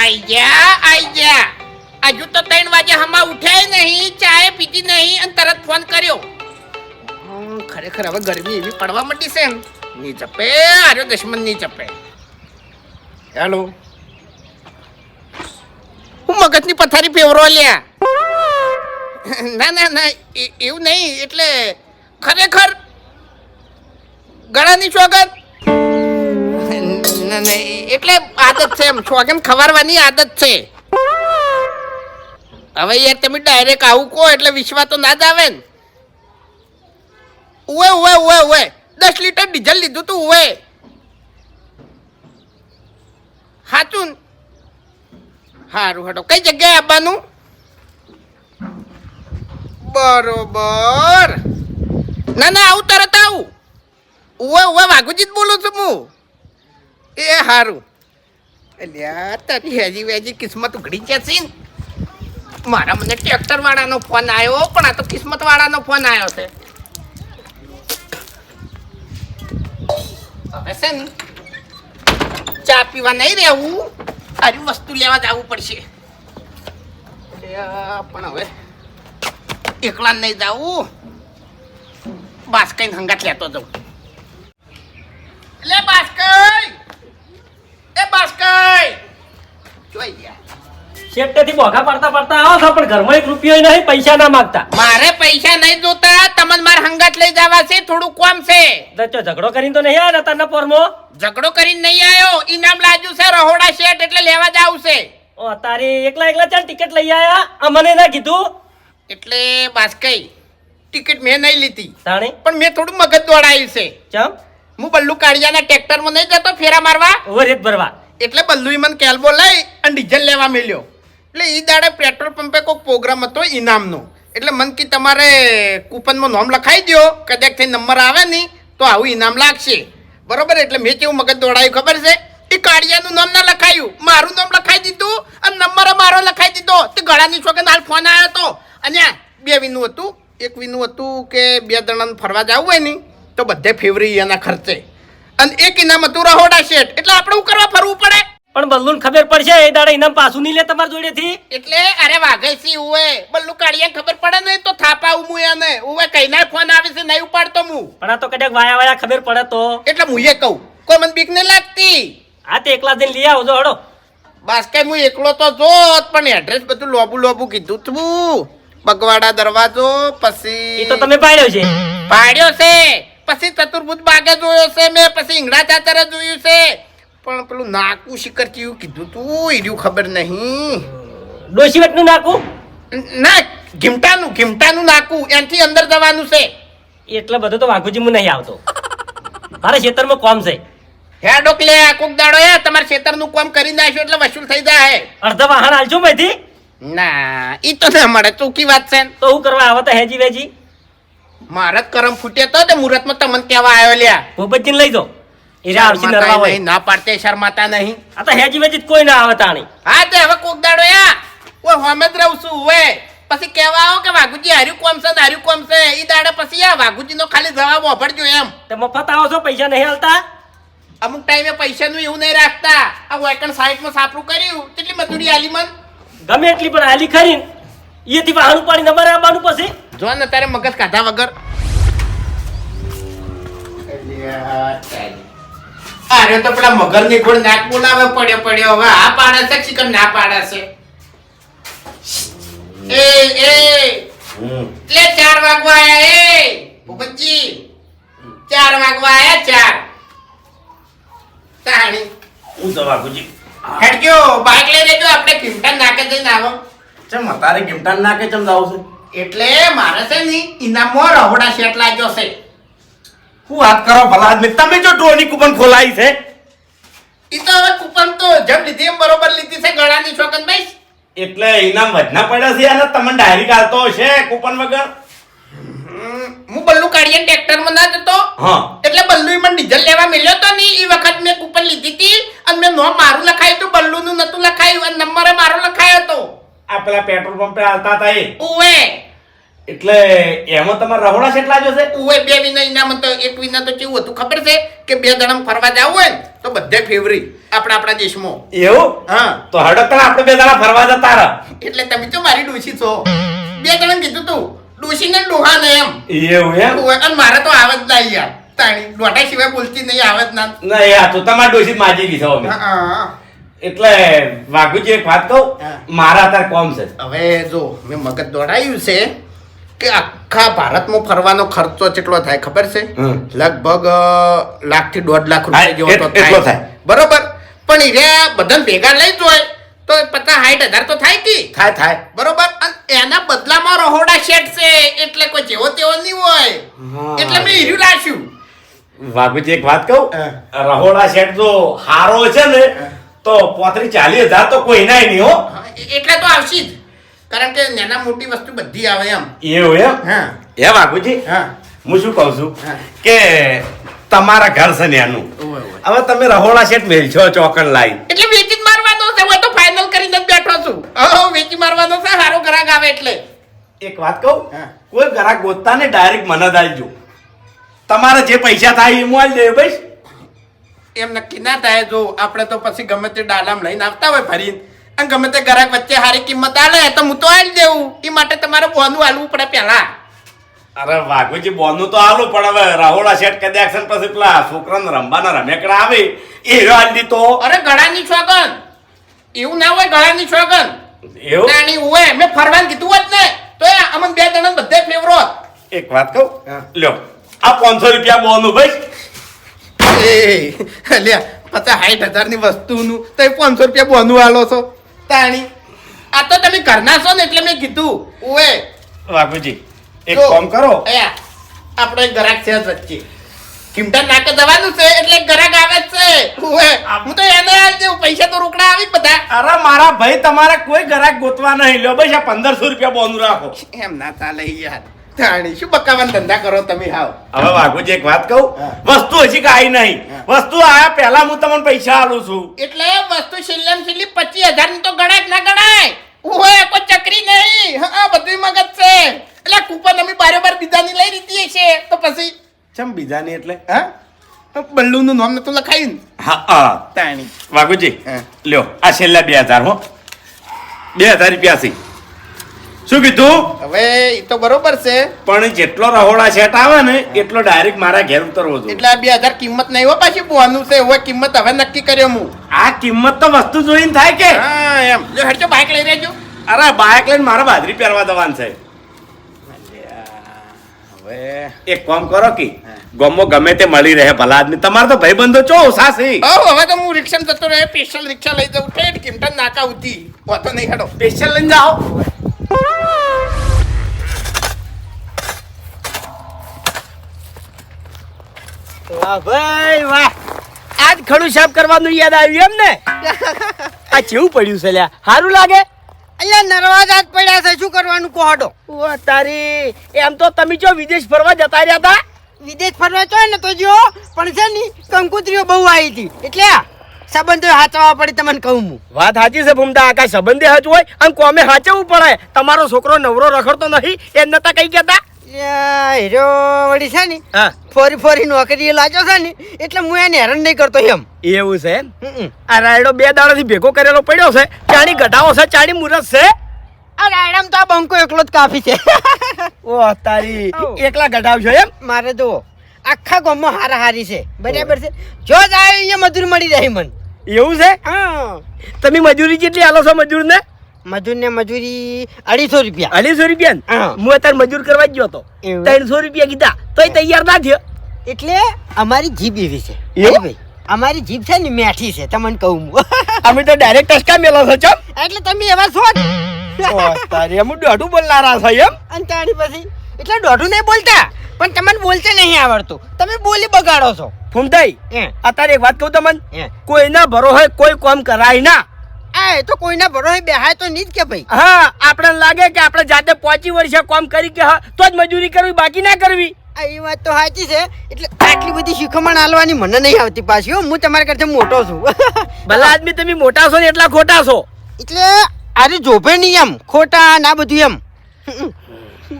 આઈ ગયા આઈ ગયા હજુ તો ત્રણ વાગે હમા ઉઠ્યા નહીં, ચાય પીધી નહીં અને તરત ફોન કર્યો. ખરેખર હવે ગરમી એવી પડવા માંડી છે ને ચપે, આર્યો દુશ્મનની ચપે. હેલો. હું મગજની પથારી ફેવરો લ્યા. ના ના ના એવું નહીં, એટલે ખરેખર ગળાની ચોગત એટલે આદત છે એમ. છોગન ખવારવાની આદત છે. હવે યાર તમે ડાયરેક્ટ આવું કહો એટલે વિશ્વા તો ના જ આવે ને. ઉવે ઉવે ઉવે ઉવે. દસ લીટર ડીઝલ લીધું તું, ઉવે. હાચું? હારું હટો કઈ જગ્યાએ આવવાનું? બરોબર. ના ના, આવું તરત આવું. ઉવે ઉવે વાઘુજી જ બોલું છું હું. એ હારું. અલ્યા તારી હેજી વેજી કિસ્મત ઉઘડી જશે ને મારા મને ટ્રેક્ટર વાળાનો ફોન આવ્યો પણ આ તો કિસ્મત વાળાનો ફોન આવ્યો છે. ચા પીવા નહીં રહેવું, સારી વસ્તુ લેવા જવું પડશે. પણ હવે એકલા નહીં જાવું. બાસ્કઈ હંગાત લેતો જવું એટલે બાસ્કઈ એ બાસ્કઈ જોઈ ગયા. શેઠથી બોઘા પાડતા પાડતા આવો છો પણ ઘરમાં એક રૂપિયો નહીં પૈસા ના માંગતા. મારે પૈસા નહીં જોતા તમને માર હંગાત લઈ જવા છે થોડું કોમ છે. તો ઝઘડો કરીને તો નહીં આવ્યા ને તારના ઝઘડો કરીને નહીં આવ્યો ઇનામ લાજુ છે રહોડા શેઠ એટલે લેવા જાવ છે. ઓ તારી એકલા એકલા ચાલ ટિકિટ લઈ આયા અમને ના કીધું? એટલે બાસ્કઈ ટિકિટ મેં નહીં લીધી. તાણે? પણ મેં થોડું મગજ દોડાયું છે. ચમ? હું બલ્લુ કાળિયાના ટ્રેક્ટરમાં નહીં જતો ફેરા મારવા? ઓવર ભરવા. એટલે બલ્લુ મને કેલ્બો લઈ અને ડીઝલ લેવા મળ્યો એટલે એ દાડે પેટ્રોલ પંપે કોઈક પ્રોગ્રામ હતો ઇનામનો. એટલે મન કી તમારે કૂપનમાં નામ લખાઈ દો કદાચ થઈ નંબર આવે નહીં તો આવું ઇનામ લાગશે. બરોબર? એટલે મેં કેવું મગજ દોડાયું ખબર છે? એ કાળિયાનું નામ ના લખાયું. મારું નામ લખાઈ દીધું અને નંબર મારો લખાઈ દીધો. તે ગળાની છોકરી હાલ ફોન આવ્યો હતો અને બે વિનું હતું. એક વિનું હતું કે બે જણાને ફરવા જવું હોય ને તો બધે ફેવરી એના ખર્ચે. અને એક ઇનામ હતું રહોડા શેઠ એટલે આપણે શું કરવા ફરવું પડે? પણ બલ્લુન ખબર પડશે એ દાડે ઇનામ પાછું નહીં લે તમારી જોડેથી? એટલે અરે વાઘેસી ઉવે બલ્લુ કાઢીએ ખબર પડે ને તો થાપા હું એને. ઉવે કઈના ફોન આવે છે નહીં ઉપાડતો હું પણ આ તો કદાચ વાયા વાયા ખબર પડે તો. એટલે હું એ કહું કોઈ મને બીક નહીં લાગતી. હા તે એકલા જઈને લઈ આવજો હડો બસ કઈ હું એકલો તો જોત પણ એડ્રેસ બધું લોબુ લોબુ કીધું તું. બગવાડા દરવાજો એ પછી તો તમે પાડ્યો છે. પાડ્યો છે. પછી ચતુર્ભુજ બાગે જોયો છે મેં પછી ઈંગડા ચાચરે જોયું છે. પણ પેલું નાકું શિખર ચિયું કીધું તું ઈડ્યું ખબર નહીં. ડોશીવટનું નાખું ના ઘીમટાનું ઘીમટાનું નાકું એનાથી અંદર જવાનું છે. એટલે બધું તો વાઘુજી હું નહીં આવતો. મારા ખેતરમાં કોમ છે. હે ડોકલે કોક દાડો હે તમારે ખેતરનું કોમ કરી નાખ્યું એટલે વસૂલ થઈ જાય અડધા વાહન હાલજો મેથી. ના ઈ તો ના મળે ચૂકી વાત છે. તો હું કરવા આવે તો હેજી વેજી. મારા કરમ ફૂટે તો તે મુહૂર્તમાં તમને કહેવા આવ્યો લ્યા. ભોપતજી લઈ જાઓ. એરા આવશે નરવા હોય ના પાડતે શરમાતા નહીં. આ તો હેજી વેજી કોઈ ના આવે તાણી. હા તે હવે કોક દાડો યા. ઓય હોમે જ રહું છું ઓય. પછી કહેવા આવો કે વાઘુજી હાર્યું કોમ છે ને હાર્યું કોમ છે? ઈ દાડે પછી આ વાઘુજીનો ખાલી જવાબ વાપરજો એમ. તે મફત આવો છો પૈસા નહીં હાલતા? અમુક ટાઈમે પૈસાનું એવું નહીં રાખતા. આ વેકન સાઈડમાં સાપરું કર્યું. કેટલી મજૂરી આલી મન? ગમે એટલી પણ હાલી ખરી એથી વાહન ઉપાડીને અમારે આવવાનું પછી. જો ને તારે મગજ કાઢા વગર. અરે તો પેલા મગરની ગોળ નાક બોલાવે પડ્યો પડ્યો. હવે આ પાડે છે ચિકન ના પાડે છે? એ એ. લે ચાર વાગવા આયા એ. ભૂપતજી ચાર વાગવા આયા ચાર. તાણી. હું તો હેડ ગયો બાઇક લઈ લેજો આપણે કિમટન નાકે જઈને આવો. ચમ તારે કિમટન નાખે ચમ જાવ છે? એટલે મારે છે ને ઇનામો રહોડા શેટ લાગ્યો છે હું વાત કરો ભલા આદમી તમે જો ડ્રોની કૂપન ખોલાઈ છે. ઈ તો હવે કૂપન તો જેમ લીધી એમ બરોબર લીધી છે ગળાની છોકન ભાઈ એટલે ઇનામ વધના પડ્યા છે અને તમને ડાયરી કાઢતો હશે કૂપન વગર? હું બલ્લુ કાઢીએ ટ્રેક્ટરમાં ના જતો. હા. એટલે બલ્લુ મને ડીઝલ લેવા મળ્યો તો ની એ વખત મેં કૂપન લીધી હતી અને મેં નો મારું લખાયું હતું બલ્લુનું નતું લખાયું અને નંબરે મારો લખાયો હતો. આ પેલા પેટ્રોલ પંપે આલતા હતા એ. ઓએ એટલે એમાં તમારે રહોડા કેટલા જોશે ઓએ બે વિના ઇનામ તો એક વિના તો કેવું હતું? ખબર છે કે બે જણા ફરવા જવું હોય તો બધે ફેવરી. આપણા આપણા દેશમાં. એવું? હા. તો હડો તને આપણે બે દાડા ફરવા જતા રહો. એટલે તમે તો મારી ડોશી છો? બે જણા કીધું તું ડોશી ને ડોહા ને એમ. એવું એમ? અને મારે તો આવે જ ના યાર. તાણી ડોટા સિવાય બોલતી નહીં આવે જ ના. ના યાર આ તો તમારી ડોસી માજી લીધો અમે. હા, હા. એટલે વાઘુજી એક વાત કહું? મારા અત્યારે કોમ છે. હવે જો મેં મગજ દોડાયું છે કે આખા ભારતમાં ફરવાનો ખર્ચો કેટલો થાય ખબર છે? લગભગ લાખથી દોઢ લાખ રૂપિયા જેવો તો એટલો થાય. બરોબર? પણ એ બધાને ભેગા લઈ જોય તો પચાસ સાઠ હજાર તો થાય કે? થાય થાય. બરોબર? અને એના બદલામાં રહોડા શેઠ છે એટલે કોઈ જેવો તેવો નહીં હોય. એટલે મેં હીર્યું રાખ્યું વાઘુજી એક વાત કહું? રહોડા શેઠ જો હારો છે ને તો પોત્રી ચાલીસ હજાર તો કોઈ નાય નહીં હો. એટલે તો આવશે જ. કારણ કે નાના મોટી વસ્તુ બધી આવે એમ. એવું એમ? હા. હે વાઘુજી હા. હું શું કહું છું કે તમારા ઘર છે ને એનું ઓવે, ઓવે. હવે તમે રહોડા શેઠ મેલશો ચોકન લાઈ એટલે વેચી મારવાનો છે હું તો ફાઇનલ કરીને જ બેઠો છું. હો વેચી મારવાનો છે સારો ગ્રાહક આવે એટલે. એક વાત કહું. કોઈ ગ્રાહક ગોતતા ને ડાયરેક્ટ મને જ આલજો તમારે જે પૈસા થાય એ મોલ દે ભાઈ એમ નક્કી ના થાય જો આપણે તો પછી ગમે તે ડાલામ લઈને આવતા હોય ફરીને. અને ગમે તે ગ્રાહક વચ્ચે સારી કિંમત આલે તો હું તો આવી દેવું. એ માટે તમારે બોનું આલવું પડે પહેલા. અરે વાઘુજી બોનું તો આલું પણ હવે રાહોડા શેઠ કદાચ છે પછી પેલા છોકરાને રમવાના રમેકડા આવે એ આલી તો અરે ગળાની છોગન. એવું ના હોય ગળાની છોગન. એવું? નાની હોય મેં ફરવાનું કીધું હોત ને તો અમન બે જણા બધે ફેવરો એક વાત કહું? લ્યો આ પાંચસો રૂપિયા બોનું ભાઈ. એ લ્યા પચાસ સાઠ હજારની વસ્તુનું તો પાંચસો રૂપિયા બોનું આલો છો. તાણી આ તો તમે ઘરના છો ને એટલે મેં કીધું. ઓએ. વાઘુજી એક કામ કરો. ગ્રાહક છે વચ્ચે. કિમટા નાકે જવાનું છે એટલે એક ગ્રાહક આવે જ છે. ઓએ, હું તો એને આલ પૈસા તો રોકડા આવી બધા. અરે મારા ભાઈ તમારા કોઈ ગ્રાહક ગોતવા નહીં લ્યો ભાઈ આ પંદરસો રૂપિયા બોનું રાખો. એમ ના ચાલે યાર. તાણી શું બકાવાના ધંધા કરો તમે હાવ? હવે વાઘુજી એક વાત કહું. વસ્તુ હજી કાંઈ નહીં. વસ્તુ આયા પહેલા હું તમને પૈસા આલું છું. એટલે વસ્તુ છેલ્લે છેલ્લી પચીસ હજારની તો ગણાય ના ગણાય. ઓએ કોઈ ચકરી નહીં. હા બધી મગજ છે. એટલે કૂપન અમે બારે બાર બીજાની લઈ લીધી છે. તો પછી ચમ બીજાની એટલે? હા? તો બલ્લુનું નામ નતું લખાયું ને? હા હા. તાણી વાઘુજી લ્યો આ છેલ્લા બે હજાર હો. બે હજાર રૂપિયા છે શું કીધું? હવે એ તો બરોબર છે. પણ જેટલો રહોડા સેટ આવે ને એટલો ડાયરેક્ટ મારા ઘેર ઉતરવો જોઈએ. એટલે આ બે હજાર કિંમત નહીં હો પાછી બોનું છે. હવે કિંમત હવે નક્કી કર્યો હું. આ કિંમત તો વસ્તુ જોઈને થાય કે? હા એમ. જો હેડજો બાઇક લઈ રહેજો. અરે બાઇક લઈને મારા બાજરી પહેરવા દવાન છે. હવે. એક કામ કરો કે ગમો ગમે તે મળી રહે ભલા આદમી તમારે તો ભાઈબંધો ચો સાસી? ઓ હવે તો હું રિક્ષા જતો રહે સ્પેશિયલ રિક્ષા લઈ જાઉં. ઠેઠ કિમટન નાકા ઉતી વાતો નહીં હેડો. સ્પેશિયલ લઈને જાઓ. વાહ ભાઈ વાહ. આજ ખડું સાફ કરવાનું યાદ આવ્યું એમ ને આ જેવું પડ્યું છે લ્યા. સારું લાગે? અહીંયા નરવાજા જ પડ્યા છે. શું કરવાનું કોહડો ઓ તારી એમ તો તમે જો વિદેશ ફરવા જતા રહ્યા હતા? વિદેશ ફરવા ને તો જો પણ છે ને કંકુતરીઓ બહુ આવી હતી. એટલે સંબંધો હાચવા પડે તમને કહું હું. વાત સાચી છે ભૂમતા આકાશ સંબંધે હાચવું હોય? અને કોમે હાચવવું પડે. તમારો છોકરો નવરો રખડતો નહીં એમ નતા કઈ કહેતા? હીરો વળી છે ને હા. ફોરી ફોરી નોકરી લાગ્યો છે ને એટલે હું એને હેરાન નહીં કરતો એમ. એવું છે એમ? આ રાયડો બે દાડાથી ભેગો કરેલો પડ્યો છે. ચાણી ઘટાવો છે ચાણી મુરત છે. આ રાયડામ તો આ બંકો એકલો જ કાફી છે. ઓ તારી. એકલા ઘટાવશો એમ? મારે જુઓ આખા ગામમાં હારા હારી છે. બરાબર છે? જો જાય અહીંયા મજૂર મળી જાય મને. એવું છે? હા. તમે મજૂરી કેટલી આલો છો મજૂર ને મજૂરને મજૂરી અઢીસો રૂપિયા. અઢીસો રૂપિયા હું. અત્યારે મજૂર કરવા જ ગયો હતો. ત્રણસો રૂપિયા કીધા. તોય તૈયાર ના થયો. એટલે અમારી જીભ એવી છે. ભાઈ અમારી જીભ છે ને મેઠી છે તમને કહું હું. અમે તો ડાયરેક્ટ ટસકા મેલો છો ચમ. એટલે તમે એવા છો ને તારી એમ દોઢું બોલનારા છો એમ. અને તાણી પછી એટલે દોઢું નહીં બોલતા પણ તમને બોલતે નહીં આવડતું. તમે બોલી બગાડો છો. ફૂમતાઈ અત્યારે એક વાત કહું તમને. કોઈના ભરોસે કોઈ કામ કરાય ના. એ તો કોઈના ભરોસે બેહાય તો નહીં જ કે ભાઈ. હા આપણે લાગે કે આપણે જાતે પહોંચી વર્ષે કામ કરી કે હા તો જ મજૂરી કરવી બાકી ના કરવી. આ એ વાત તો સાચી છે એટલે આટલી બધી શીખમણ આલવાની મને નહીં આવતી પાછી હું. તમારા કરતા મોટો છું. ભલા આદમી તમે મોટા છો ને એટલા ખોટા છો. એટલે આરે જોભે નહીં એમ ખોટા ના બધું એમ.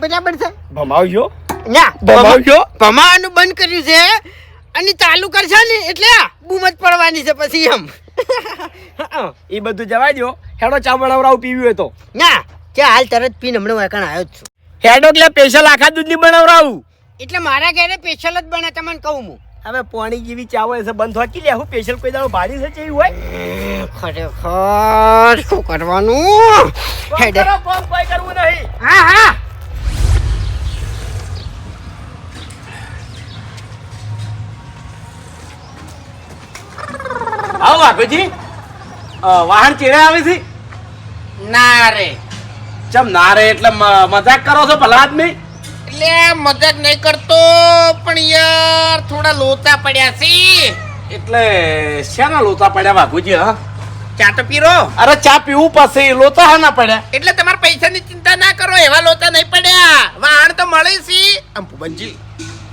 બરાબર છે? ભમાવજો. ના ભમાવજો. ભમાવાનું બંધ કર્યું છે અને ચાલુ કરશે ને એટલે આ બૂમ જ પડવાની છે પછી એમ. એ બધું જવા દો હેડો ચા બનાવરાવ પીવી હોય તો. ના કે હાલ તરત પીને હમણાં વાંકણ આવ્યો જ છું. હેડો એટલે સ્પેશિયલ આખા દૂધની બનાવરાવું. એટલે મારા ઘરે સ્પેશિયલ જ બને તમને કહું હું. હવે પાણી જેવી ચા હોય છે બંધ હોકી લે હું સ્પેશિયલ કોઈ દાડો ભાડી છે જેવી હોય? ખરેખર શું કરવાનું? હેડે. કરવું નહીં. હા હા. આવો વાઘુજી વાહન ચેડે આવે છે ના રે. ચમ ના રે એટલે મજાક કરો છો ભલા આદમી? એટલે મજાક નહીં કરતો પણ યાર થોડા લોતા પડ્યા છે. એટલે શેના લોતા પડ્યા વાઘુજી હા? ચા તો પીરો. અરે ચા પીવું પછી લોતા હા ના પડ્યા? એટલે તમારે પૈસાની ચિંતા ના કરો એવા લોતા નહીં પડ્યા. વાહન તો મળે છે. આમ ભુવનજી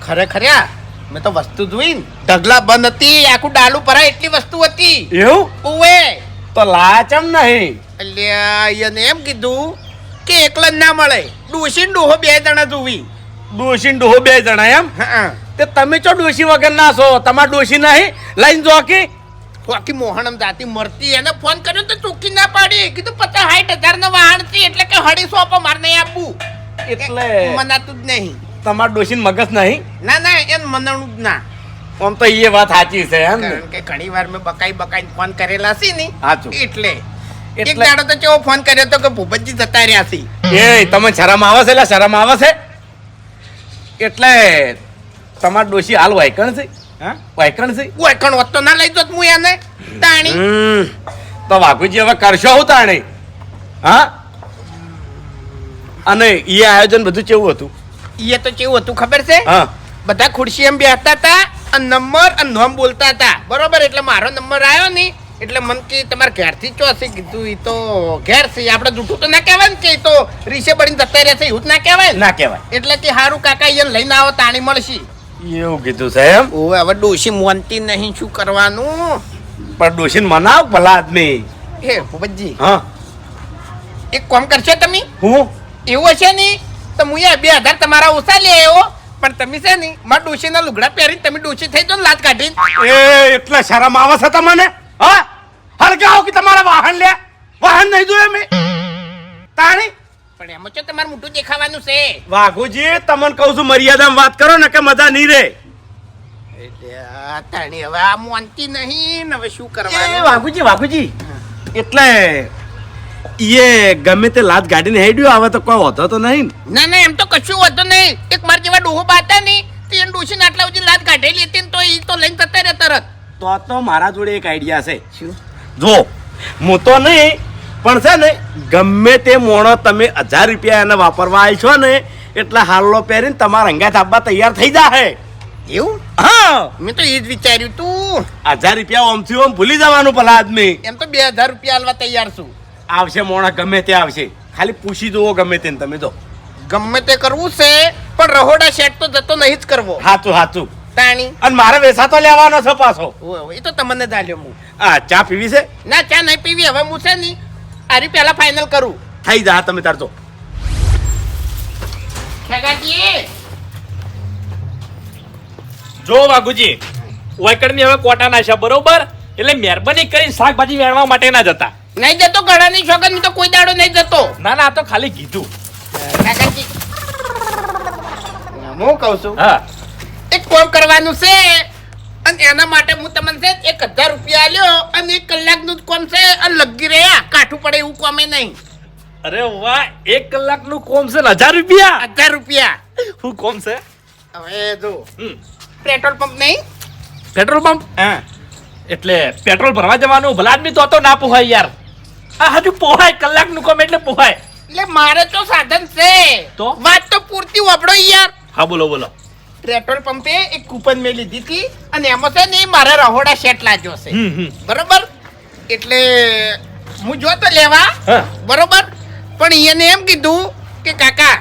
ખરેખર યા, મેં તો વસ્તુ જોઈ ને ઢગલા બંધ હતી આખું ડાલું ભરાય એટલી વસ્તુ હતી. એવું? ઓવે તો લાચમ નહીં. અલ્યા એને એમ કીધું કે એકલા ના મળે. ડોશી ડોહો બે જણા જોવી. ડોશી ડોહો બે જણા એમ? હા તે તમે ચો ડોશી વગર ના છો? તમાર ડોશી નહીં? લઈને જો કે બાકી મોહનમ જાતી મરતી એને ફોન કર્યો તો ચૂકી ના પાડી. કીધું પચાસ સાઠ હજાર ના વાહન છે એટલે કે હળી સોંપો મારે નહીં આપવું. એટલે? મનાતું જ નહીં. તમારે ડોશી મગજ નહીં? ના ના એમ મનણું જ ના. આમ તો એ વાત સાચી છે એમ? કે ઘણી વાર મેં બકાઈ બકાઈ ફોન કરેલા છે ને. સાચું. એટલે. એક દાડો તો કેવો ફોન કર્યો તો કે ભૂપતજી જતા રહ્યા છે. એ તમે શરમ આવે છે એટલે શરમ આવે છે? એટલે તમાર ડોશી હાલ વાયકણ છે? હા? વાયકણ છે? વાયકણ હોત તો ના લઈ જોત હું એને. તાણી. તો વાઘુજી હવે કરશો હું તાણી? હા? અને એ આયોજન બધું કેવું હતું? એ તો કેવું હતું ખબર છે? હા. બધા ખુરશી એમ બેસતા હતા અને નંબર અને નોમ બોલતા હતા. બરોબર? એટલે મારો નંબર આવ્યો ને એટલે મન કે તમારે ઘેરથી ચો હશે કીધું. એ તો ઘેર છે. આપણે જૂઠું તો ના કહેવાય ને કે તો રીસે બળીને જતા રહેશે એવું જ ના કહેવાય ના? કહેવાય. એટલે કે હારું કાકા એને લઈને આવો તાણી મળશે. એવું કીધું સાહેબ એમ? ઓવે હવે ડોશી મોનતી નહીં. શું કરવાનું? પણ ડોશી મનાવ ભલા આદમી. હે ભૂપતજી. હા. એક કામ કરશો તમે? હું? એવું હશે ને તો હું એ બે હજાર તમારા ઓછા લે આવ્યો પણ તમે છે ને મારા ડોશીના લુગડા પહેરીને તમે ડોશી થઈ ને લાત કાઢીને. એ એટલે શરમ આવે છે તમને? હા? હરગાવો કે તમારા વાહન લે. વાહન નહીં જોયે મેં. તાણી? પણ એમાં છે તમારે મોટું દેખાવાનું છે? વાઘુજી તમને કહું છું મર્યાદામાં વાત કરો ને કે મજા નહીં રે એટલે તાણી હવે આ મોનતી નહીં ને હવે શું કરવાનું? વાઘુજી વાઘુજી એટલે એ ગમે તે લાત ગાડીને હેડ્યો આવે તો કોઈ હોતો તો નહીં ના. ના એમ તો કશું હોતો નહીં. એક માર જેવા ડોહો બાતા નહીં તો ડોશીને આટલા સુધી લાત કાઢેલી હતી ને તો એ તો લઈને જતા રહે તરત. તો તો મારા જોડે એક આઈડિયા છે. જો હું તો નહીં પણ છે ને ગમે તે મોણો તમે હજાર રૂપિયા એને વાપરવા આવી છો ને એટલે હાલો પહેરીને તમારા અંગા આપવા તૈયાર થઈ જાહે. એવું? હા. મેં તો એ જ વિચાર્યું તું. હજાર રૂપિયા ઓમથી ઓમ ભૂલી જવાનું ભલા આદમી. એમ તો બે હજાર રૂપિયા આલવા તૈયાર છું. આવશે મોણા ગમે તે આવશે. ખાલી પૂછી દો ગમે તેને તમે જો. ગમે તે કરવું છે પણ રહોડા સેટ તો જતો નહીં જ કરવો. હાચું હાચું. તાણી. અને મારે વેસા તો લેવાનો છે પાછો. એ તો તમને જાલ્યો હું આ ચા પીવી છે? ના ચા નહીં પીવી હવે હું છે નહીં આરી પહેલા ફાઇનલ કરું. થઈ જા તમે તાર જો. ખેગાજી જો વાઘુજી વાયકડની હવે કોટા ના છે બરોબર? એટલે મહેરબાની કરીને શાકભાજી વેણવા માટે ના જતા. નહીં જતો ઘણાની છોકર તો કોઈ દાડો નહીં જતો. ના ના આ તો ખાલી કીધું. કાકાજી. હું કહું છું? હા. એક કોમ કરવાનું છે અને એના માટે હું તમને છે એક હજાર રૂપિયા આલ્યો અને એક કલાકનું જ કોમ છે અને લગી રહ્યા. કાઠું પડે એવું કોમે નહીં. અરે વાહ એક કલાકનું કોમ છે ને હજાર રૂપિયા? હજાર રૂપિયા. શું કોમ છે? હવે જો. હમ. પેટ્રોલ પંપ નહીં? Petrol pump? હા. એટલે પેટ્રોલ ભરવા જવાનું ભલા આદમી તો તો ના પોહાય યાર. આ હજુ પોહાય કલાકનું કોમ એટલે પોહાય. એટલે મારે તો સાધન છે. તો? વાત તો પૂરતી વાપરો યાર. હા બોલો બોલો. પેટ્રોલ પંપે એક કૂપન મેં લીધી હતી અને એમાં છે ને મારે રહોડા સેટ લાગ્યો છે. બરોબર? એટલે હું જો તો લેવા. બરોબર? પણ એને એમ કીધું કે કાકા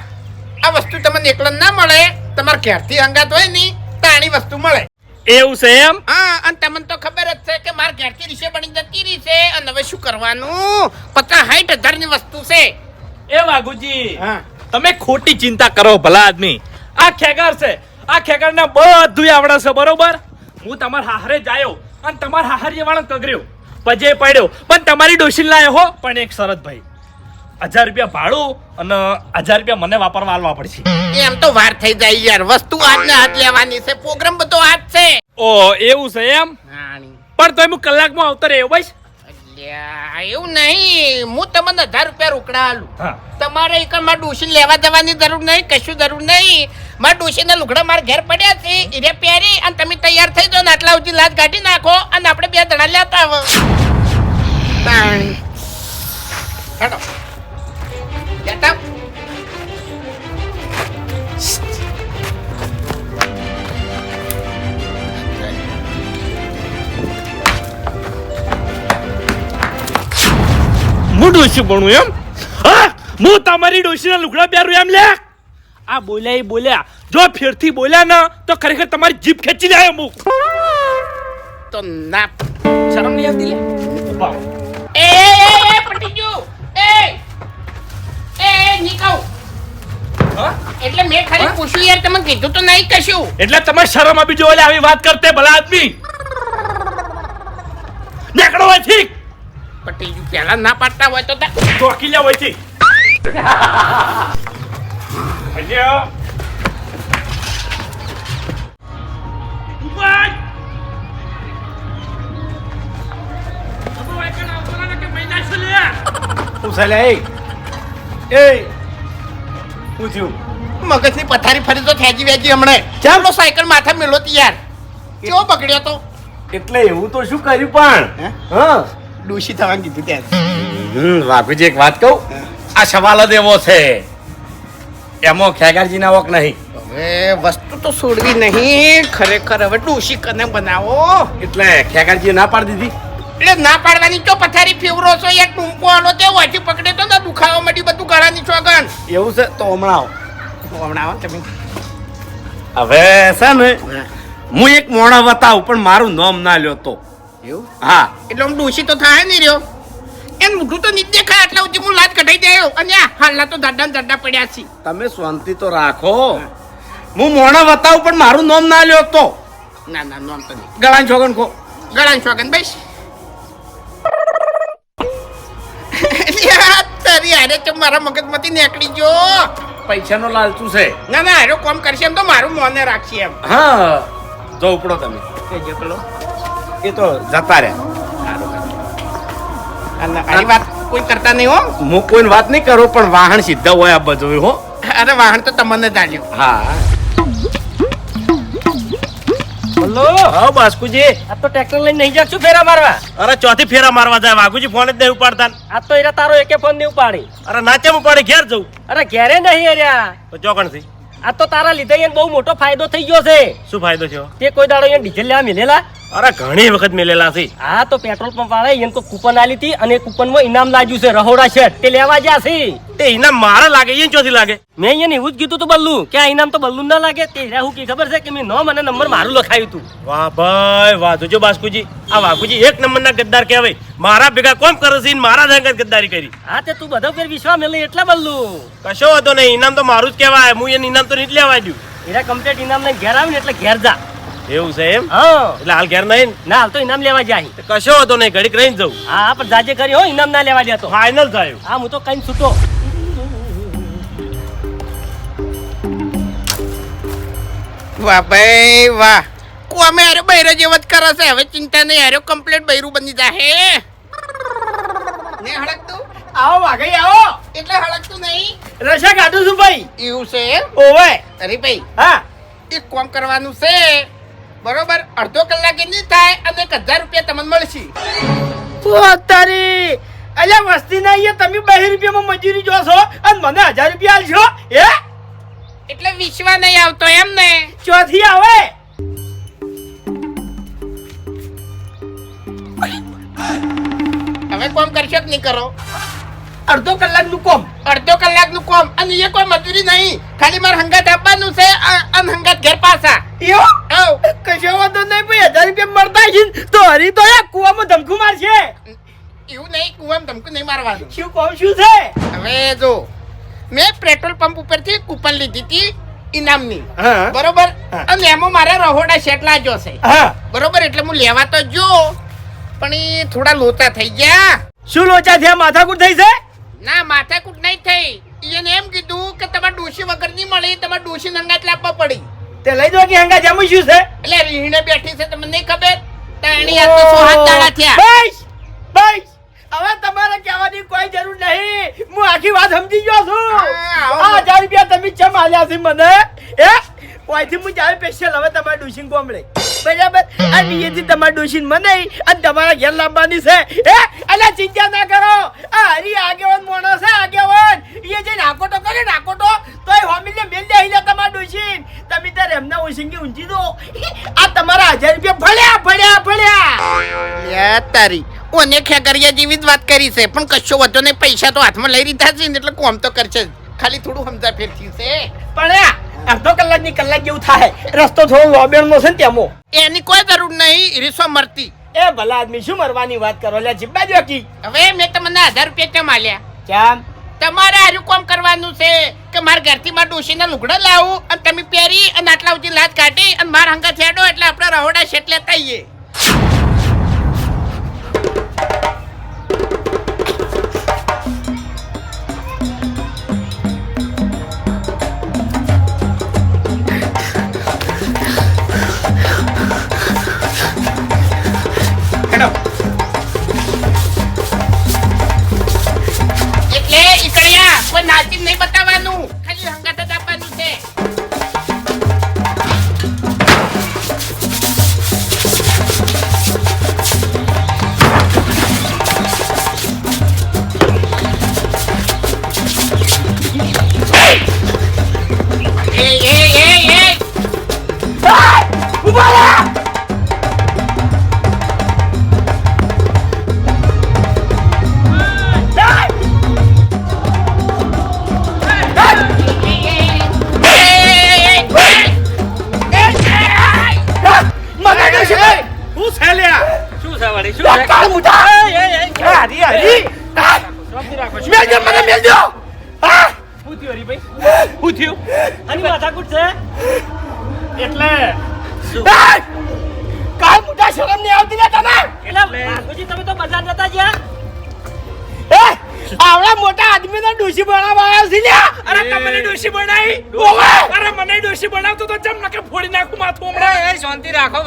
આ વસ્તુ તમને એકલો ના મળે. તમારે ઘેરથી અંગાત હોય નહીં તાણી વસ્તુ મળે. એવું છે એમ? હા અને તમને તો ખબર છે કે મારે ઘેરથી રીસે બની જતી રહી છે? અને હવે શું કરવાનું? પચાસ સાઠ હજારની વસ્તુ છે. એ વાઘુજી તમે ખોટી ચિંતા કરો ભલા આદમી. આ ખેગાર છે. આ ખેગારને બધું આવડે છે બરોબર? હું તમાર હાહરે જાયો અને તમાર હાહરીએ વાળો કગર્યો. પજે પડ્યો. પણ તમારી ડોશી લાયો હો. પણ એક શરત ભાઈ હજાર રૂપિયા ભાડું અને હજાર રૂપિયા મને વાપરવા આલવા પડશે. એમ તો વાર થઈ જાય યાર. વસ્તુ આજને હાથ લેવાની છે. પ્રોગ્રામ બધો આજ છે. ઓ એવું છે એમ? હાણી. પણ તોય હું કલાકમાં આવતો રહ્યો ભાઈ અલ્યા, એવું નહીં. હું તમને હજાર રૂપિયા રોકડા આલું હા. તમારે એક મારા ડોશી લેવા જવાની જરૂર નહીં કશું જરૂર નહીં. મારા ડોશીના લુગડા મારા ઘેર પડ્યા છે. એ પહેરી અને તમે તૈયાર થઈ જાઓ ને આટલા સુધી લાજ કાઢી નાખો અને આપણે બે જણા લેતા આવો. હેડો. ડોશી બનું એમ? હા? હું તમારી ડોશીના લુગડા પહેરું એમ લે? આ બોલ્યા એ બોલ્યા. જો ફેરથી બોલ્યા ના તો ખરેખર તમારી જીભ ખેંચી જાય અમુક. તો ના શરમ નહીં આવતી લે. એ એ એ પટી ગયો. એ એ નીકળ. એટલે મેં ખાલી પૂછ્યું યાર તમે કીધું તો નહીં કશું. એટલે તમે શરમ આપી જો આવી વાત કરતે ભલા આદમી. નીકળો અહીંથી. પટી ગયું પહેલા ના પાડતા હોય તો તા- ચોકી લે થયું? મગજની પથારી ફરી તો ખેંચી વેચી હમણે. ચાલો. સાયકલ માથા મેલો યાર કેવો બગડ્યો તો? એટલે એવું તો શું કર્યું પણ? હે? ડોશી થવાનું કીધું ત્યાં વાઘુજી એક વાત કહું? આ સવાલ જ એવો છે. એમાં ખેગારજીના વોક નહીં. હવે વસ્તુ તો છોડવી નહીં. ખરેખર હવે ડોશી કને બનાવો? એટલે ખેગારજી ના પાડી દીધી? એટલે ના પાડવાની તો પથારી ફેવરો છો યાર ટૂંકો આનો તે વાંચી પકડે તો ના દુખાવા મળી બધું ગળાની ચોગન એવું છે? તો હમણાં આવો. હમણાં આવો તમે. હવે છે ને હું એક મોણા બતાવું પણ મારું નામ ના લ્યો તો. એવું હા. એટલે હું ડોશી તો થાય નહીં રહ્યો. એમ મોઢું તો નીચે દેખાય એટલે સુધી હું લાત કઢાઈ જાય અને હાલના તો દાડા ને દાડા પડ્યા છે. તમે શાંતિ તો રાખો. હું મોણા બતાવું પણ મારું નામ ના લ્યો તો. ના ના નામ તો નહીં. ગળાની છોગન ખો ગળાની છોગન બેસ. યાર, તારી હારે તો મારા મગજમાંથી નીકળી ગયો. પૈસાનો લાલચું છે. ના ના હારો કોમ કરશે એમ તો મારું મોને રાખશે એમ. હા જો ઉપડો તમે. પેલો એ તો જતા રહ્યા અને આની વાત કોઈ કરતા નહીં હો. હું કોઈ વાત નહીં કરું પણ વાહન સીધા હોય આ બધું હો. અરે વાહન તો તમને જ આલ્યું. હા. બોલો હા બાસ્કુજી. આ તો ટ્રેક્ટર લઈને નહીં જાશું ફેરા મારવા? અરે ચોથી ફેરા મારવા જાય. વાઘુજી ફોન જ નહીં ઉપાડતા. આ તો એરા તારો એકે ફોન નહીં ઉપાડી. અરે નાચે ઉપાડે? ઘેર જવું અરે ઘેરે નહીં અર્યા તો ચોકણ આ તો તારા લીધે એને બહુ મોટો ફાયદો થઈ ગયો છે. શું ફાયદો છે તે કોઈ દાડો એને ડીઝલ લેવા મિલેલા? અરે ઘણી વખત મેલેલા છે. હા તો પેટ્રોલ પંપ વાળા એને તો કૂપન આલી હતી અને કૂપનમાં ઇનામ લાગ્યું છે રહોડા છે તે લેવા જ્યાં છે. તે ઇનામ મારા લાગે એ ચોથી લાગે? મેં એને એવું જ કીધું તું બલ્લુ કે આ ઇનામ તો બલ્લુ ના લાગે. તે હું કી ખબર છે કે મેં નામ મને નંબર મારું લખાયું તું વાહ ભાઈ વાહ. જોજો બાસ્કુજી આ વાઘુજી એક નંબરના ગદ્દાર કહેવાય. મારા ભેગા કોમ કરે છે મારા જ ગદ્દારી કરી. હા તે તું બધો ફેર વિશ્વા મેલે એટલા બલ્લુ. કશો હતો નહીં ઇનામ તો મારું જ કહેવાય. હું એને ઇનામ તો નહીં લેવા દઉં. એરા કમ્પ્લેટ ઇનામ ને ઘેર આવીને એટલે ઘેર જા. એવું છે એમ? હા. એટલે હાલ ઘેર નહીં ના? હાલ તો ઇનામ લેવા જાય? કશો હતો નહીં ઘડીક રહીને જવું હા પણ જાજે કરી હો ઇનામ ના લેવા જતો ફાઇનલ થયું. હા હું તો કઈ છૂટો. વાહ ભાઈ વાહ. કોમે હારે બૈરો જેવો જ કરે છે? હવે ચિંતા નહીં અરે કમ્પ્લીટ બૈરું બની જાહે. ને હળકતું આવો વાઘઈ આવો. એટલે હળકતું નહીં? રશા કાઢું છું ભાઈ. એવું છે? ઓવે. અરે ભાઈ હા. એક કોમ કરવાનું છે. બરોબર અડધો કલાકે નહીં થાય અને એક હજાર રૂપિયા તમને મળશે. તું અત્યારે અલ્યા વસ્તી ના અહીંયા તમે બે રૂપિયામાં મજૂરી જો છો અને મને હજાર રૂપિયા આલશો હે? એટલે વિશ્વા નહીં આવતો એમ ને? ચોથી આવે? હવે કોમ કરશો કે નહીં કરો? અડધો કલાકનું કોમ. અડધો કલાકનું કોમ. અને એ કોઈ મજૂરી નહીં. ખાલી મારે હંગાત આપવાનું છે અને હંગાત ઘેર પાછા. યો આવ. કશો વાંધો નહીં ભાઈ હજાર રૂપિયા મળતા છે તો હરી તો યા કુવામાં ધમકું મારશે. એવું નહીં કૂવામાં ધમકું નહીં મારવાનું. શું કહું શું છે? હવે જો મેં પેટ્રોલ પંપ ઉપરથી કૂપન લીધી હતી ઇનામની. બરોબર? અને એમાં મારા રહોડા શેટલા જોશે હા. બરોબર? એટલે હું લેવા તો જો પણ એ થોડા લોચા થઈ ગયા. શું લોચા થયા? માથાકૂટ થઈ છે? ના માથાકૂટ નહીં થઈ. એને એમ કીધું કે તમારે ડોશી વગર નહીં મળી તમારે ડોશી નંગાત લાવવા પડી. તે લઈ દો કે હંગા જામું શું છે? એટલે રીહણે બેઠી છે તમને નહીં ખબર? તાણી આ તો સોહાત દાડા થયા. બસ બસ. હવે તમારે કહેવાની કોઈ જરૂર નહીં. હું આખી વાત સમજી ગયો છું. આ હજાર રૂપિયા તમે ચમ આલ્યા છે મને? હે? કોઈથી હું જ્યારે સ્પેશિયલ હવે તમારે ડોશીન કોમડે બરાબર? આ નિયતિ તમારા ડોશીન મને અને તમારા ઘેર લાવવાની છે. હે? અલા ચિંતા ના કરો. આ હરી આગેવાન મોણો છે આગેવાન. એ જે નાકોટો કરે નાકોટો તોય હોમીને મેલ દે હિલા તમારા ડોશીન. તમે તારે એમના ઓશિંગી ઊંચી દો. આ તમારા હજાર રૂપિયા ભળ્યા ભળ્યા ભળ્યા. તારી ઓને ખેગરિયા જેવી જ વાત કરી છે પણ કશો વધો નહીં પૈસા તો હાથમાં લઈ લીધા છે ને એટલે કોમ તો કરશે ખાલી થોડું સમજા ફેરથી છે. પણ અડધો કલાકની કલાક જેવું થાય. રસ્તો થોડો લોબેણનો છે ને તેમો એની કોઈ જરૂર નહીં રીસો મરતી. એ ભલા આદમી શું મરવાની વાત કરો? લે જીબ્બા જોકી હવે મેં તમને હજાર રૂપિયા કેમ આલ્યા? ચામ તમારે હારું કોમ કરવાનું છે કે મારા ઘરથી મારા ડોશીના લુગડા લાવું અને તમે પહેરી અને આટલા સુધી લાજ કાઢી અને મારા હંગા છેડો એટલે આપણે રહોડા શેટ લેતા આવીએ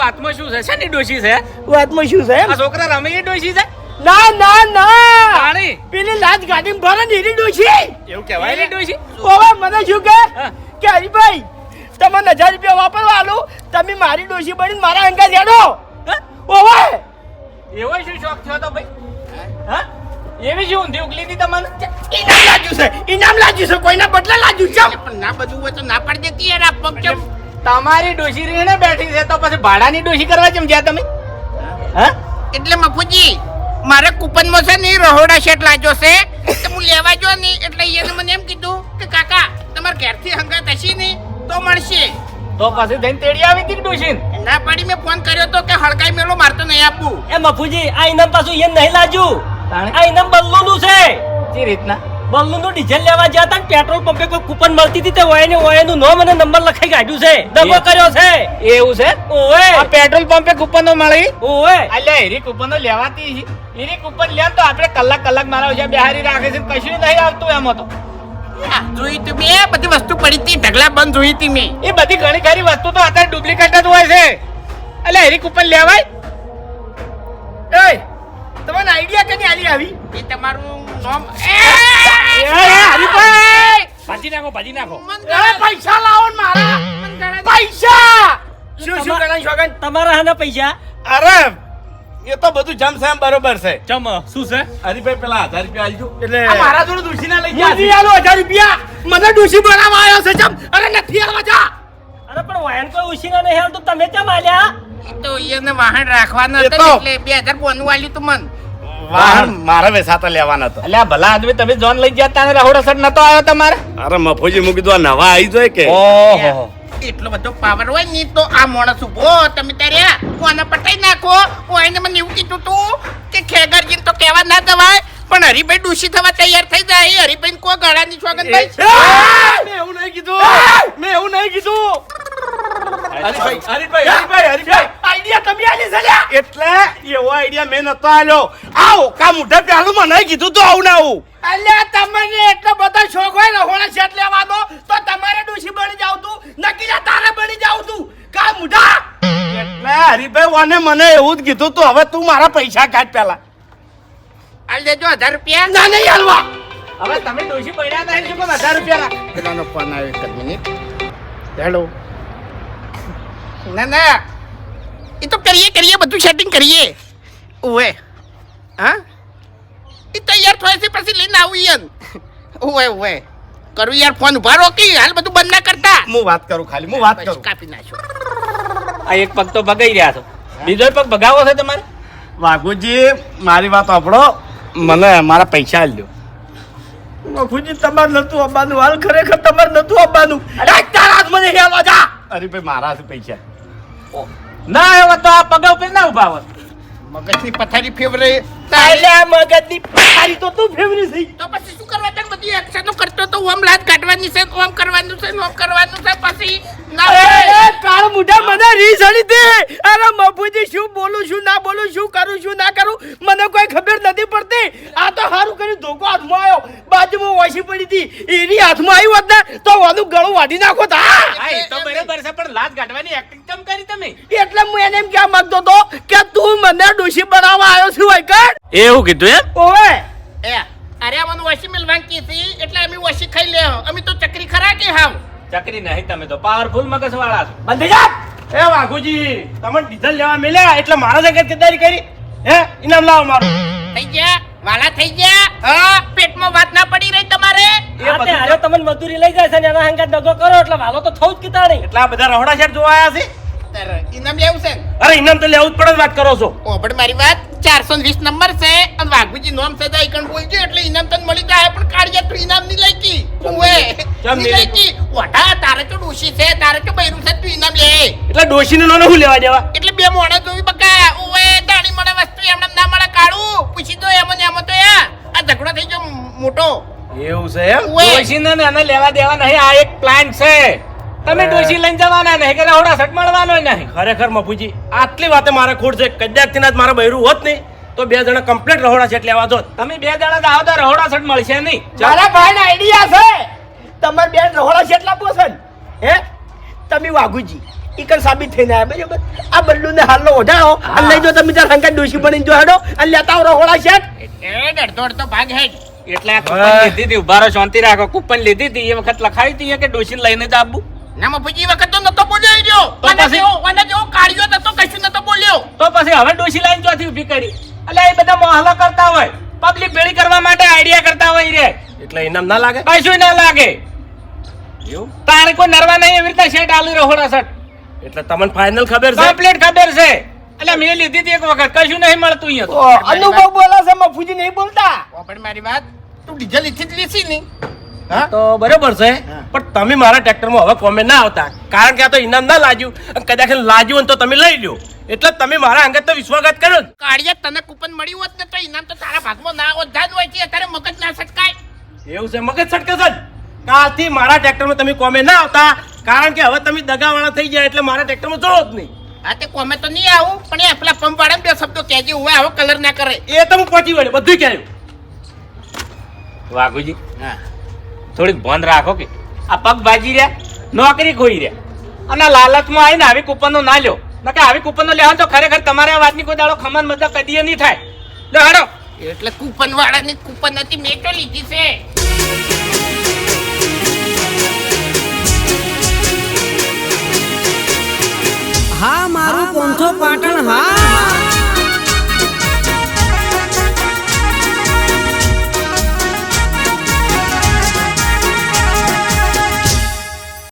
વાતમાં શું છે? શેની ડોશી છે? વાતમાં શું છે આ છોકરા રમે એ ડોશી છે? ના ના ના. પાણી પેલી લાજ ગાડી ભરે ને એની ડોશી. એવું કહેવાય ડોશી? ઓવે મને શું કે? કે હરીભાઈ તમને હજાર રૂપિયા વાપરવા આલો તમે મારી ડોશી બની મારા અંગા જેડો ઓવે. એવો શું શોખ થયો તો ભાઈ? હા? એવી શું ઊંધી ઉગલી હતી તમને? ઇનામ લાગ્યું છે ઇનામ લાગ્યું છે કોઈના બદલા લાગ્યું છે? પણ ના બધું હોય તો ના પાડી દેતી યાર આ પગ તમારી ડોશી રીણે બેઠી છે તો પછી ભાડાની ડોશી કરવા જેમ જ્યાં તમે? હા? એટલે મફુજી મારે કૂપનમાં છે ને રહોડા શેટ લાજો છે. તો હું લેવા જો નહીં એટલે એને મને એમ કીધું કે કાકા તમારે ઘેરથી હંગાત હશી નહીં તો મળશે. તો પછી જઈને તેડી આવી હતી ડોશી ના પાડી મેં ફોન કર્યો તો કે હળકાઈ મેળો મારતો નહીં આપવું. એ મફુજી આ ઇનામ પાછું એ નહીં લાજુ? આ ઇનામ બલ્લુનું છે. જે રીતના? બલ્લુનું ડીઝલ લેવા ગયા હતા પેટ્રોલ પંપે કોઈ કૂપન મળતી હતી તે ઓયને ઓયનું નામ અને નંબર લખાઈ કાઢ્યું છે. દગો કર્યો છે. એવું છે? ઓએ આ પેટ્રોલ પંપે કૂપનો મળી? ઓએ અલ્યા એરી કૂપનો લેવાતી એરી કૂપન લે તો આપણે કલાક કલાક મારા ઓછા બિહારી રાખે છે કશું નહીં આવતું એમાં તો આ જોઈ તું મેં બધી વસ્તુ પડી હતી ઢગલા બંધ જોઈ હતી મેં. એ બધી ઘણી ખરી વસ્તુ તો અત્યારે ડુપ્લિકેટ જ હોય છે. એટલે હેરી કૂપન લેવાય? એ તમને આઈડિયા કેની આલી આવી? એ તમારું નામ એ! એ હરીભાઈ ભાજી નાખો ભાજી નાખો. મને પૈસા લાવો ને મારા. મન પૈસા! શું શું તમા- શોગન તમારા હાના પૈસા? અરે એ તો બધું જમ સેમ બરોબર છે. જમ શું છે? હરીભાઈ પેલા હજાર રૂપિયા આલજો. એટલે આ મારા જોડે દુશીના લઈ ગયા નથી આલો હજાર રૂપિયા. મને ડોશી બનાવવા આવ્યો છે જમ. અરે નથી આલવા જા. અરે પણ વાયન કોઈ ઉછીના નહીં હાલ તો તમે કેમ આલ્યા? તો એને વાહન રાખવાના હતા એટલે બે હજાર બોનું આલ્યું તું મન. વાહન મારે વેસાતા લેવાના હતા એટલે ભલા આદમી તમે જોન લઈ ગયા તાને રાહુલ અસર નતો આવ્યો તમારે? અરે મફોજી મૂકી દો નવા આવી જોય કે? ઓહો. એટલો બધો પાવર હોયની તો આ માણસ ઊભો તમે તારે કોને પટાઈ નાખો? હું આને મને એવું કીધું તું કે ખેગરજીને તો કહેવા ના જવાય પણ હરિભાઈ દોષી થવા તૈયાર થઈ જાય. હરિભાઈ કો ગળાની છોગન ભાઈ? મેં એવું નહીં કીધું. મેં એવું નહીં કીધું. હરિભાઈ હરિભાઈ હરિભાઈ હરીભાઈ આઈડિયા તમે આલી છે એટલે એવો આઈડિયા મેં નતો આલ્યો. આ કા મુઢે પેલું મને કીધું તો આવું ના આવું અલ્યા તમને એટલો બધો શોખ હોય ને હોણા શેટ લેવાનો તો તમારે ડોશી બની જાવ તું નકીલા તારે બની જાવ તું. કા મુઢા એટલે હરીભાઈ વાને મને એવું જ કીધું તું હવે તું મારા પૈસા કાઢ પેલા. આલ દેજો હજાર રૂપિયા. ના નહીં હાલવા. હવે તમે ડોશી પડ્યા હતા એટલે પણ હજાર રૂપિયા પેલાનો ફોન આવ્યો એક મિનિટ હેલો. ના ના. એ તો કરીએ કરીએ બધું સેટિંગ કરીએ. ઓએ હા? એ તૈયાર થાય છે પછી લઈને આવું યન ઓએ ઓવે કરું યાર ફોન ઊભા રોકી હાલ બધું બંધ ના કરતા. હું વાત કરું ખાલી હું વાત કરું. કાપી નાખો આ એક પગ તો ભગાઈ રહ્યા છો. બીજો પગ ભગાવો છે તમારે? વાઘુજી મારી વાત આપણો મને મારા પૈસા આલ્યો વાઘુજી તમારે નતું આવવાનું હાલ ખરેખર તમારે નતું આવવાનું અરે તારા મને નહીં જા. અરે ભાઈ મારા છે પૈસા. ના આવ્યો તો આ પગ ઉપર ના ઊભા હોત. મગજની પથારી ફેવરે અલ્યા મગજની પથારી તો તું ફેવરી થઈ તો પછી શું કરવા તને બધી એક્શનો કરતો તો ઓમ લાત કાઢવાની છે ઓમ કરવાનું છે ઓમ કરવાનું છે પછી ના કાળ મુઢા મને રીસ દે. અરે મફુજી શું બોલું શું ના બોલું શું કરું શું ના કરું મને કોઈ ખબર નથી પડતી. આ તો સારું કર્યું ધોકો હાથમાં આવ્યો. બાજુમાં વાસી પડી હતી. એની હાથમાં આવ્યું હોત ને તો આનું ગળું વાઢી નાખો તા હા. એ તો બરાબર છે પણ લાત કાઢવાની એક્ટિંગ કેમ કરી તમે? એટલે હું એને એમ કહેવા માંગતો હતો કે તું મને ડોશી બનાવવા આવ્યો છું વૈકટ. એવું કીધું એમ? ઓવે! એ અરે આવાનું વસી મિલવાન કીધી એટલે અમે ઓછી ખાઈ લે અમે તો ચકરી ખરા કે હાવ? ચકરી નહીં તમે તો પાવરફુલ મગજ વાળા છો. બંધ જા એ વાઘુજી તમે ડીઝલ લેવા મળ્યા એટલે મારા જગ્યાએ ગદ્દારી કરી. હે ઇનામ લાવો મારું. થઈ ગયા? વાલા થઈ ગયા? હા. પેટમાં વાત ના પડી રહી તમારે? એ બધું તમને મજૂરી લઈ જાય છે ને એના હંગાત દગો કરો એટલે વાલો તો થવું જ કીતા નહીં. એટલા બધા રહોડા શેર જોવા આવ્યા છે? તારે ઇનામ લેવું છે? અરે ઇનામ તો લેવું જ પડે વાત કરો છો. ઓ પણ મારી વાત ચારસો વીસ નંબર છે. અને વાઘુજી નોમ છે તો એકણ બોલજો એટલે ઇનામ તને મળી જાય. પણ કાઢિયા તું ઇનામ નહીં લઈ કી ઓએ નહીં નહીં વટા તારે તો ડોશી છે તારે તો બૈરું છે તું ઇનામ લે. એટલે ડોશીને નોને હું લેવા દેવા? એટલે બે મોણા જોવી બકા. ઓએ દાણી મળે વસ્તુ એમને ના મળે કાઢું પૂછી દો એમ ને એમ તો યાર આ ઝઘડો થઈ ગયો મોટો. એવું છે એમ? ડોશી ને લેવા દેવા નહીં આ એક પ્લાન છે. તમે ડોશી લઈને જવાના નહીં કે રહોડા સટ મળવાનો નહીં. ખરેખર મફુજી આટલી વાતે મારે ખોટ છે કદાચથી મારા બૈરું હોત નહીં તો બે જણા કમ્પ્લીટ રહોડા શેઠ લેવા દોત તમે બે જણા આવો તો રહોડા સટ મળશે નહીં. મારા ભાઈ આઈડિયા છે. તમારે બે રહોડા જેટલા પોસન હે? તમે વાઘુજી ઈકર સાબિત થઈને આવ્યા બરાબર? આ બલ્લુ ને હાલનો ઓઢાડો. અને લઈ જો તમે ત્યાં હંકા ડોશી બનીને જો હેડો. અને લેતા આવો રહોડા શેઠ એ અડધો તો ભાગ હેડ. એટલે કૂપન લીધી હતી ઉભારો શાંતિ રાખો. કૂપન લીધી હતી એ વખત લખાવી હતી કે ડોશીને લઈને જ આવવું ના મફુજી વખત તો નતો બોલ્યો ઈ રહ્યો. તો પછી? જેવો આના જેવો કાઢ્યો નતો કશું નતો બોલ્યો. તો પછી હવે ડોશી લાઈન ચોથી ઊભી કરી? એટલે એ બધા મોહલો કરતા હોય પબ્લિક ભેળી કરવા માટે આઈડિયા કરતા હોય રે એટલે ઇનામ ના લાગે? કશું ના લાગે. તારે કોઈ નરવા નહીં એવી રીતે શેટ આલુ રહોડા શર્ટ એટલે તમને ફાઇનલ ખબર છે? કમ્પ્લીટ ખબર છે. એટલે મેં લીધી હતી એક વખત કશું નહીં મળતું અહીંયા અનુભવ બોલે છે મફુજી નહીં બોલતા? પણ મારી વાત. તું ડીઝલ ઇથી જ લીસી ની હા તો બરોબર છે. પણ તમે મારા ટ્રેક્ટરમાં હવે કોમે ના આવતા. કારણ કે આ તો ઇનામ ના લાગ્યું. અને કદાચ લાગ્યું તો તમે લઈ લ્યો. એટલે તમે મારા અંગત તો વિશ્વાસઘાત કર્યો કાળિયા તને કૂપન મળ્યું હોત ને તો ઇનામ તો તારા ભાગમાં ના હોત. જાત હોય છે અત્યારે મગજ ના છટકાય. એવું છે મગજ છટકે છે જ. કાલથી મારા ટ્રેક્ટરમાં તમે કોમે ના આવતા. કારણ કે હવે તમે દગાવાળા થઈ ગયા એટલે મારા ટ્રેક્ટરમાં જોડો જ નહીં. આ તે કોમે તો નહીં આવું પણ એ પેલા પંપ વાળા બે શબ્દો કહેજે હું આવો કલર ના કરે. એ તો હું પહોંચી વળ્યો બધું કહેવું વાઘુજી થોડીક બંધ રાખો કે. આ પગ ભાજી રહ્યા નોકરી ખોઈ રહ્યા. અને લાલચમાં આવીને આવી કૂપનો ના લ્યો. નકે આવી કૂપનનો લેવાનું તો ખરેખર તમારે આ વાતની કોઈ દાડો ખમણ મતલબ કદી નહીં થાય. લો હડો. એટલે કૂપન વાળાની કૂપન હતી મેં તો લીધી છે. હા મારું પોંથો પાટણ હા.